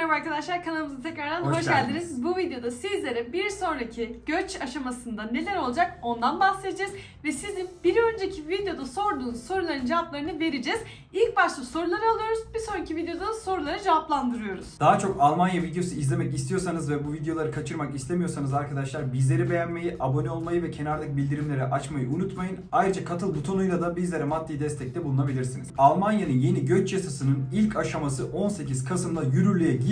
merhaba arkadaşlar kanalımıza tekrardan hoş, Hoş geldiniz. geldiniz. Bu videoda sizlere bir sonraki göç aşamasında neler olacak ondan bahsedeceğiz. Ve sizin bir önceki videoda sorduğunuz soruların cevaplarını vereceğiz. İlk başta soruları alıyoruz. Bir sonraki videoda da soruları cevaplandırıyoruz. Daha çok Almanya videosu izlemek istiyorsanız ve bu videoları kaçırmak istemiyorsanız arkadaşlar bizleri beğenmeyi, abone olmayı ve kenardaki bildirimleri açmayı unutmayın. Ayrıca katıl butonuyla da bizlere maddi destekte bulunabilirsiniz. Almanya'nın yeni göç yasasının ilk aşaması 18 Kasım'da yürürlüğe girdi.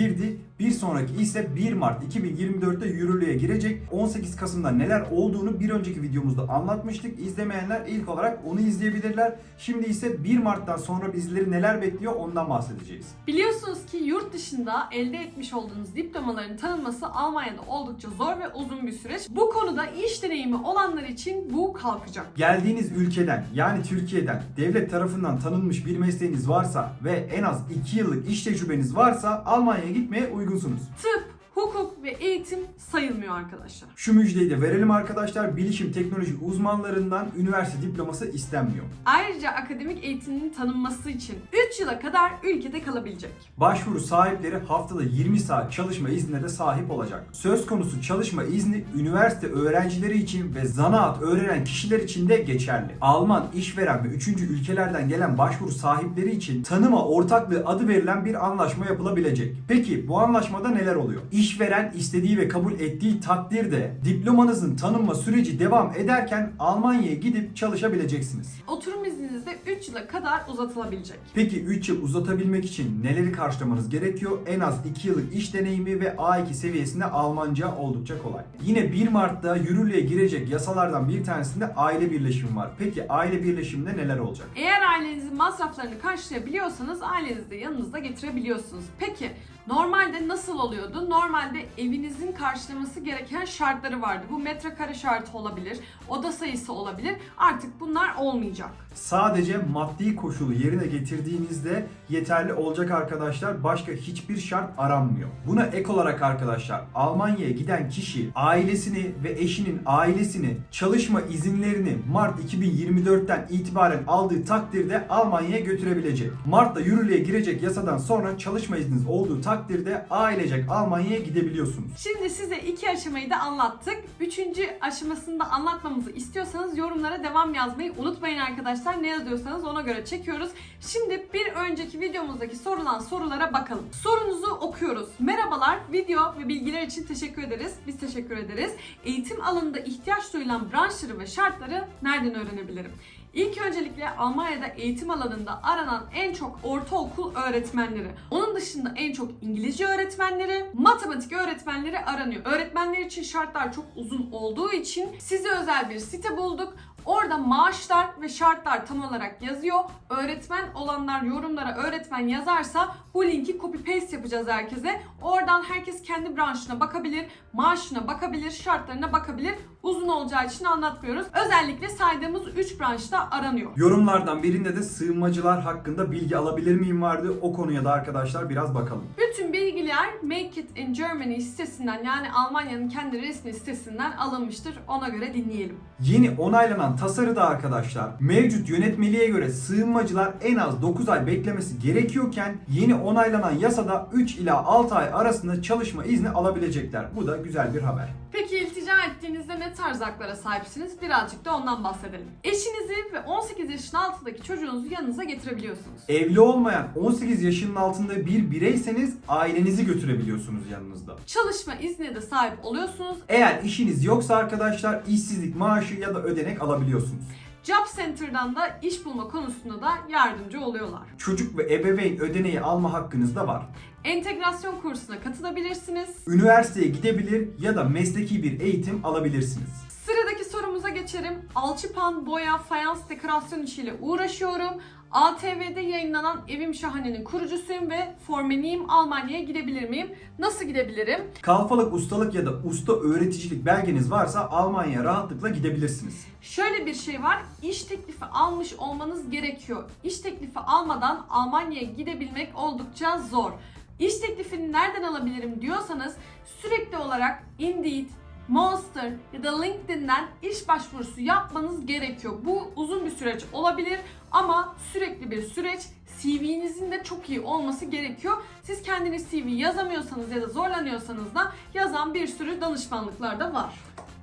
Bir sonraki ise 1 Mart 2024'te yürürlüğe girecek. 18 Kasım'da neler olduğunu bir önceki videomuzda anlatmıştık. İzlemeyenler ilk olarak onu izleyebilirler. Şimdi ise 1 Mart'tan sonra bizleri neler bekliyor ondan bahsedeceğiz. Biliyorsunuz ki yurt dışında elde etmiş olduğunuz diplomaların tanınması Almanya'da oldukça zor ve uzun bir süreç. Bu konuda iş deneyimi olanlar için bu kalkacak. Geldiğiniz ülkeden yani Türkiye'den devlet tarafından tanınmış bir mesleğiniz varsa ve en az 2 yıllık iş tecrübeniz varsa Almanya'ya gitmeye uygunsunuz. Tıp, hukuk ve eğitim sayılmıyor arkadaşlar. Şu müjdeyi de verelim arkadaşlar. Bilişim teknoloji uzmanlarından üniversite diploması istenmiyor. Ayrıca akademik eğitimin tanınması için 3 yıla kadar ülkede kalabilecek. Başvuru sahipleri haftada 20 saat çalışma iznine de sahip olacak. Söz konusu çalışma izni üniversite öğrencileri için ve zanaat öğrenen kişiler için de geçerli. Alman işveren ve 3. ülkelerden gelen başvuru sahipleri için tanıma ortaklığı adı verilen bir anlaşma yapılabilecek. Peki bu anlaşmada neler oluyor? İşveren istediği ve kabul ettiği takdirde diplomanızın tanınma süreci devam ederken Almanya'ya gidip çalışabileceksiniz. Oturum izniniz de 3 yıla kadar uzatılabilecek. Peki 3 yıl uzatabilmek için neleri karşılamanız gerekiyor? En az 2 yıllık iş deneyimi ve A2 seviyesinde Almanca oldukça kolay. Yine 1 Mart'ta yürürlüğe girecek yasalardan bir tanesinde aile birleşimi var. Peki aile birleşiminde neler olacak? Eğer ailenizin masraflarını karşılayabiliyorsanız ailenizi de yanınızda getirebiliyorsunuz. Peki normalde nasıl oluyordu? Normalde evinizin karşılaması gereken şartları vardı. Bu metrekare şartı olabilir, oda sayısı olabilir. Artık bunlar olmayacak. Sadece maddi koşulu yerine getirdiğinizde yeterli olacak arkadaşlar. Başka hiçbir şart aranmıyor. Buna ek olarak arkadaşlar Almanya'ya giden kişi ailesini ve eşinin ailesini çalışma izinlerini Mart 2024'ten itibaren aldığı takdirde Almanya'ya götürebilecek. Mart'ta yürürlüğe girecek yasadan sonra çalışma izniniz olduğu takdirde ailecek Almanya'ya gidebiliyorsunuz. Şimdi size iki aşamayı da anlattık. Üçüncü aşamasını da anlatmamızı istiyorsanız yorumlara devam yazmayı unutmayın arkadaşlar. Ne yazıyorsanız ona göre çekiyoruz. Şimdi bir önceki videomuzdaki sorulan sorulara bakalım. Sorunuzu okuyoruz. Merhabalar, video ve bilgiler için teşekkür ederiz. Biz teşekkür ederiz. Eğitim alanında ihtiyaç duyulan branşları ve şartları nereden öğrenebilirim? İlk öncelikle Almanya'da eğitim alanında aranan en çok ortaokul öğretmenleri. Onun dışında en çok İngilizce öğretmenleri, matematik öğretmenleri aranıyor. Öğretmenler için şartlar çok uzun olduğu için size özel bir site bulduk. Orada maaşlar ve şartlar tam olarak yazıyor. Öğretmen olanlar yorumlara öğretmen yazarsa bu linki copy paste yapacağız herkese. Oradan herkes kendi branşına bakabilir, maaşına bakabilir, şartlarına bakabilir. Uzun olacağı için anlatmıyoruz. Özellikle saydığımız 3 branşta aranıyor. Yorumlardan birinde de sığınmacılar hakkında bilgi alabilir miyim vardı. O konuya da arkadaşlar biraz bakalım. Bütün bilgiler Make It in Germany sitesinden yani Almanya'nın kendi resmi sitesinden alınmıştır. Ona göre dinleyelim. Yeni onaylanan tasarıda arkadaşlar mevcut yönetmeliğe göre sığınmacılar en az 9 ay beklemesi gerekiyorken yeni onaylanan yasada 3 ila 6 ay arasında çalışma izni alabilecekler. Bu da güzel bir haber. Peki iltica ettiğinizde ne tarz haklara sahipsiniz? Birazcık da ondan bahsedelim. Eşinizi ve 18 yaşın altındaki çocuğunuzu yanınıza getirebiliyorsunuz. Evli olmayan 18 yaşının altında bir bireyseniz ailenizi götürebiliyorsunuz yanınızda. Çalışma iznine de sahip oluyorsunuz. Eğer işiniz yoksa arkadaşlar işsizlik maaşı ya da ödenek alabiliyorsunuz. Job Center'dan da iş bulma konusunda da yardımcı oluyorlar. Çocuk ve ebeveyn ödeneği alma hakkınız da var. Entegrasyon kursuna katılabilirsiniz. Üniversiteye gidebilir ya da mesleki bir eğitim alabilirsiniz. Sıradaki sorumuza geçelim. Alçıpan, boya, fayans, dekorasyon işiyle uğraşıyorum. ATV'de yayınlanan Evim Şahane'nin kurucusuyum ve formeniyim. Almanya'ya gidebilir miyim? Nasıl gidebilirim? Kalfalık, ustalık ya da usta öğreticilik belgeniz varsa Almanya'ya rahatlıkla gidebilirsiniz. Şöyle bir şey var. İş teklifi almış olmanız gerekiyor. İş teklifi almadan Almanya'ya gidebilmek oldukça zor. İş teklifini nereden alabilirim diyorsanız sürekli olarak Indeed, Monster ya da LinkedIn'den iş başvurusu yapmanız gerekiyor. Bu uzun bir süreç olabilir ama sürekli bir süreç. CV'nizin de çok iyi olması gerekiyor. Siz kendiniz CV yazamıyorsanız ya da zorlanıyorsanız da yazan bir sürü danışmanlıklar da var.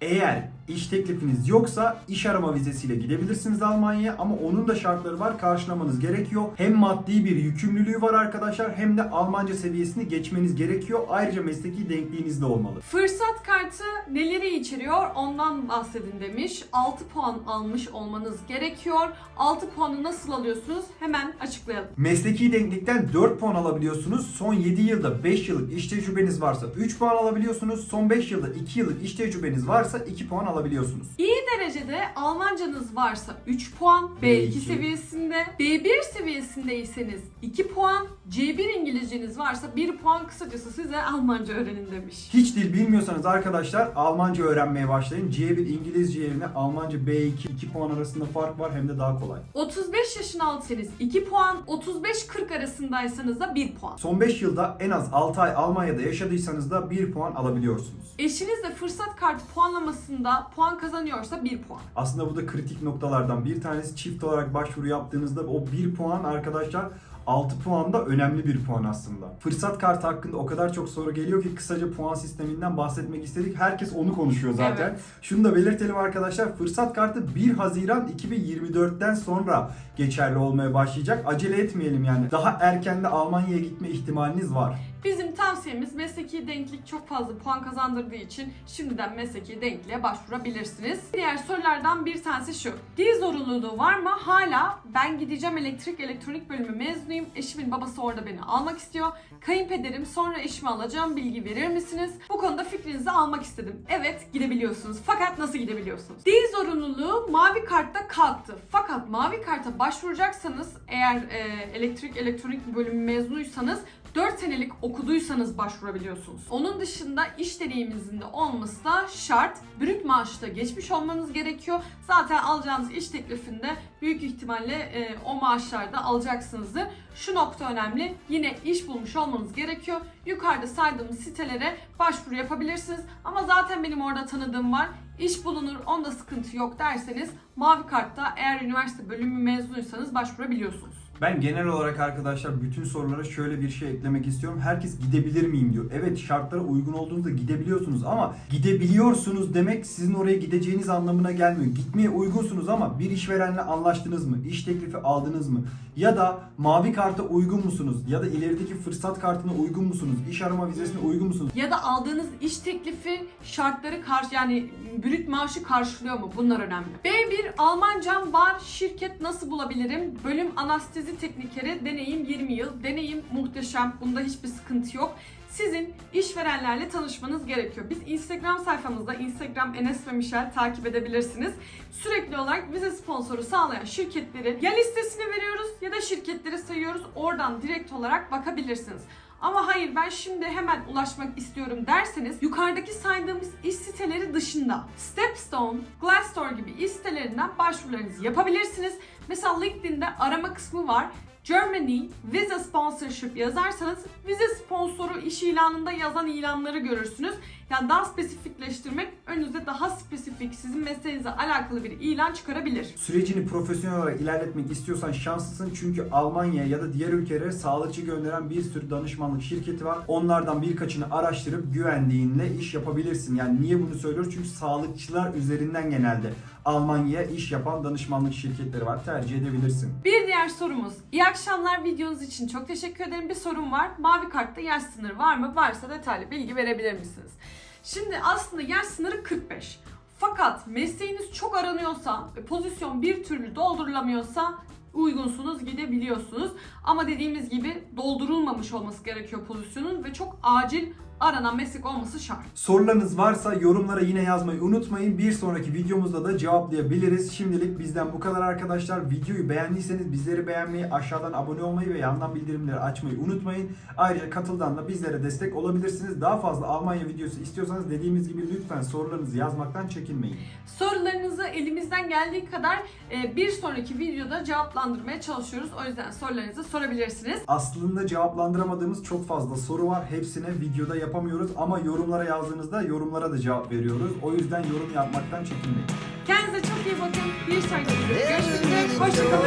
Eğer iş teklifiniz yoksa iş arama vizesiyle gidebilirsiniz Almanya'ya ama onun da şartları var karşılamanız gerekiyor. Hem maddi bir yükümlülüğü var arkadaşlar hem de Almanca seviyesini geçmeniz gerekiyor. Ayrıca mesleki denkliğiniz de olmalı. Fırsat kartı neleri içeriyor ondan bahsedin demiş. 6 puan almış olmanız gerekiyor. 6 puanı nasıl alıyorsunuz hemen açıklayalım. Mesleki denklikten 4 puan alabiliyorsunuz. Son 7 yılda 5 yıllık iş tecrübeniz varsa 3 puan alabiliyorsunuz. Son 5 yılda 2 yıllık iş tecrübeniz varsa 2 puan alabiliyorsunuz. İyi derecede Almancanız varsa 3 puan, B2 B2. seviyesinde, B1 seviyesindeyseniz 2 puan, C1 İngilizceniz varsa 1 puan kısacası size Almanca öğrenin demiş. Hiç dil bilmiyorsanız arkadaşlar Almanca öğrenmeye başlayın. C1 İngilizce yerine Almanca B2 2 puan arasında fark var hem de daha kolay. 35 yaşın altıysanız 2 puan, 35-40 arasındaysanız da 1 puan. Son 5 yılda en az 6 ay Almanya'da yaşadıysanız da 1 puan alabiliyorsunuz. Eşiniz de fırsat kartı puanlamasında puan kazanıyorsa 1 puan. Aslında bu da kritik noktalardan bir tanesi çift olarak başvuru yaptığınızda o 1 puan arkadaşlar 6 puan da önemli bir puan aslında. Fırsat kartı hakkında o kadar çok soru geliyor ki kısaca puan sisteminden bahsetmek istedik. Herkes onu konuşuyor zaten. Evet. Şunu da belirtelim arkadaşlar. Fırsat kartı 1 Haziran 2024'ten sonra geçerli olmaya başlayacak. Acele etmeyelim yani. Daha erken de Almanya'ya gitme ihtimaliniz var. Bizim tavsiyemiz mesleki denklik çok fazla puan kazandırdığı için şimdiden mesleki denkliğe başvurabilirsiniz. Diğer sorulardan bir tanesi şu. Dil zorunluluğu var mı? Hala ben gideceğim elektrik elektronik bölümü mezunuyum. Eşimin babası orada beni almak istiyor. Kayınpederim sonra eşimi alacağım bilgi verir misiniz? Bu konuda fikrinizi almak istedim. Evet gidebiliyorsunuz. Fakat nasıl gidebiliyorsunuz? Dil zorunluluğu mavi kartta kalktı. Fakat mavi karta başvuracaksanız eğer e, elektrik elektronik bölümü mezunuysanız 4 senelik okuduysanız başvurabiliyorsunuz. Onun dışında iş deneyimizin de olması da şart. Brüt maaşta geçmiş olmanız gerekiyor. Zaten alacağınız iş teklifinde büyük ihtimalle e, o maaşlarda alacaksınızdır. Şu nokta önemli. Yine iş bulmuş olmanız gerekiyor. Yukarıda saydığımız sitelere başvuru yapabilirsiniz. Ama zaten benim orada tanıdığım var. İş bulunur, onda sıkıntı yok derseniz mavi kartta eğer üniversite bölümü mezunuysanız başvurabiliyorsunuz. Ben genel olarak arkadaşlar bütün sorulara şöyle bir şey eklemek istiyorum. Herkes gidebilir miyim diyor. Evet şartlara uygun olduğunuzda gidebiliyorsunuz ama gidebiliyorsunuz demek sizin oraya gideceğiniz anlamına gelmiyor. Gitmeye uygunsunuz ama bir işverenle anlaştınız mı? İş teklifi aldınız mı? Ya da mavi karta uygun musunuz? Ya da ilerideki fırsat kartına uygun musunuz? İş arama vizesine uygun musunuz? Ya da aldığınız iş teklifi şartları karşı yani brüt maaşı karşılıyor mu? Bunlar önemli. B1 Almancam var. Şirket nasıl bulabilirim? Bölüm anestezi teknikeri. Deneyim 20 yıl. Deneyim muhteşem. Bunda hiçbir sıkıntı yok. Sizin işverenlerle tanışmanız gerekiyor. Biz Instagram sayfamızda Instagram Enes ve Michel takip edebilirsiniz. Sürekli olarak vize sponsoru sağlayan şirketleri ya listesini veriyoruz ya da şirketleri sayıyoruz. Oradan direkt olarak bakabilirsiniz. Ama hayır ben şimdi hemen ulaşmak istiyorum derseniz yukarıdaki saydığımız iş siteleri dışında Stepstone, Glassdoor gibi iş sitelerinden başvurularınızı yapabilirsiniz. Mesela LinkedIn'de arama kısmı var. Germany Visa Sponsorship yazarsanız vize sponsoru iş ilanında yazan ilanları görürsünüz. Yani daha spesifikleştirmek önünüze daha spesifik sizin mesleğinize alakalı bir ilan çıkarabilir. Sürecini profesyonel olarak ilerletmek istiyorsan şanslısın çünkü Almanya ya da diğer ülkelere sağlıkçı gönderen bir sürü danışmanlık şirketi var. Onlardan birkaçını araştırıp güvendiğinle iş yapabilirsin. Yani niye bunu söylüyoruz? Çünkü sağlıkçılar üzerinden genelde Almanya'ya iş yapan danışmanlık şirketleri var. Tercih edebilirsin. Bir diğer sorumuz. İyi akşamlar videonuz için çok teşekkür ederim. Bir sorum var. Mavi kartta yaş sınırı var mı? Varsa detaylı bilgi verebilir misiniz? Şimdi aslında yaş sınırı 45. Fakat mesleğiniz çok aranıyorsa ve pozisyon bir türlü doldurulamıyorsa uygunsunuz gidebiliyorsunuz. Ama dediğimiz gibi doldurulmamış olması gerekiyor pozisyonun ve çok acil aranan meslek olması şart. Sorularınız varsa yorumlara yine yazmayı unutmayın. Bir sonraki videomuzda da cevaplayabiliriz. Şimdilik bizden bu kadar arkadaşlar. Videoyu beğendiyseniz bizleri beğenmeyi, aşağıdan abone olmayı ve yandan bildirimleri açmayı unutmayın. Ayrıca katıldan da bizlere destek olabilirsiniz. Daha fazla Almanya videosu istiyorsanız dediğimiz gibi lütfen sorularınızı yazmaktan çekinmeyin. Sorularınızı elimizden geldiği kadar e, bir sonraki videoda cevaplandırmaya çalışıyoruz. O yüzden sorularınızı sorabilirsiniz. Aslında cevaplandıramadığımız çok fazla soru var. Hepsine videoda yapamıyoruz ama yorumlara yazdığınızda yorumlara da cevap veriyoruz. O yüzden yorum yapmaktan çekinmeyin. Kendinize çok iyi bakın. Bir sonraki videoda görüşmek üzere. Hoşçakalın.